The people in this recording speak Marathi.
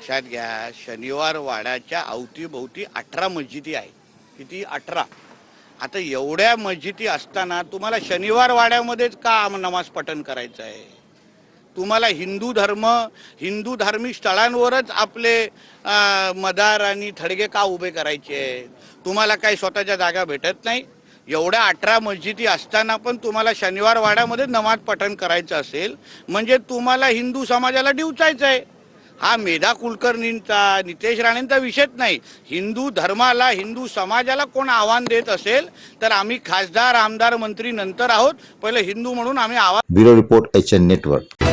लक्षात घ्या शनिवार वाड्याच्या अवतीभोवती अठरा मस्जिदी आहे किती? अठरा. आता एवढ्या मस्जिदी असताना तुम्हाला शनिवार वाड्यामध्येच का नमाज पठण करायचं आहे? तुम्हाला हिंदू धर्म हिंदू धार्मिक स्थळांवरच आपले मदार आणि थडगे का उभे करायचे आहेत? तुम्हाला काही स्वतःच्या जागा भेटत नाही? एवढ्या अठरा मस्जिदी असताना पण तुम्हाला शनिवार वाड्यामध्ये नमाज पठण करायचं असेल म्हणजे तुम्हाला हिंदू समाजाला डिवचायचं आहे. हा मेधा कुलकर्णींचा नितेश राणेंचा विषयच नाही. हिंदू धर्माला हिंदू समाजाला कोण आव्हान देत असेल तर आम्ही खासदार आमदार मंत्री नंतर आहोत. पहिले हिंदू म्हणून आम्ही आव्हान bureau report H N network.